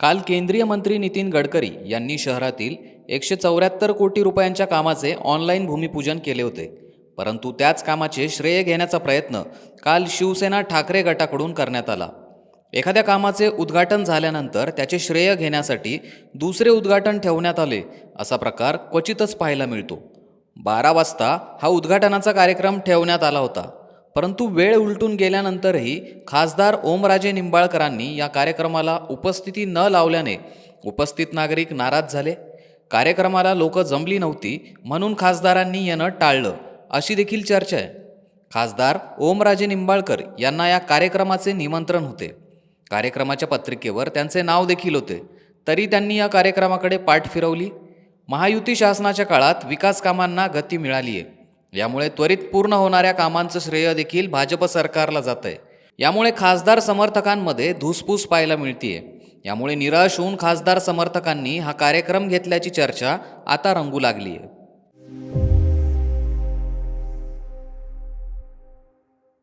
काल केंद्रीय मंत्री नितीन गडकरी यांनी शहरातील एकशे चौऱ्याहत्तर कोटी रुपयांच्या कामाचे ऑनलाईन भूमिपूजन केले होते. परंतु त्याच कामाचे श्रेय घेण्याचा प्रयत्न काल शिवसेना ठाकरे गटाकडून करण्यात आला. एखाद्या कामाचे उद्घाटन झाल्यानंतर त्याचे श्रेय घेण्यासाठी दुसरे उद्घाटन ठेवण्यात आले असा प्रकार क्वचितच पाहायला मिळतो. बारा वाजता हा उद्घाटनाचा कार्यक्रम ठेवण्यात आला होता. परंतु वेळ उलटून गेल्यानंतरही खासदार ओमराजे निंबाळकरांनी या कार्यक्रमाला उपस्थिती न लावल्याने उपस्थित नागरिक नाराज झाले. कार्यक्रमाला लोक जमली नव्हती म्हणून खासदारांनी येणं टाळलं. अशी देखील चर्चा आहे. खासदार ओमराजे निंबाळकर यांना या कार्यक्रमाचे निमंत्रण होते. कार्यक्रमाच्या पत्रिकेवर त्यांचे नाव देखील होते. तरी त्यांनी या कार्यक्रमाकडे पाठ फिरवली. महायुती शासनाच्या काळात विकास कामांना गती मिळाली आहे यामुळे त्वरित पूर्ण होणाऱ्या कामांचं श्रेय देखील भाजप सरकारला जात आहे यामुळे खासदार समर्थकांमध्ये धुसफूस पाहायला मिळतीये. यामुळे निराश होऊन खासदार समर्थकांनी हा कार्यक्रम घेतल्याची चर्चा आता रंगू लागली आहे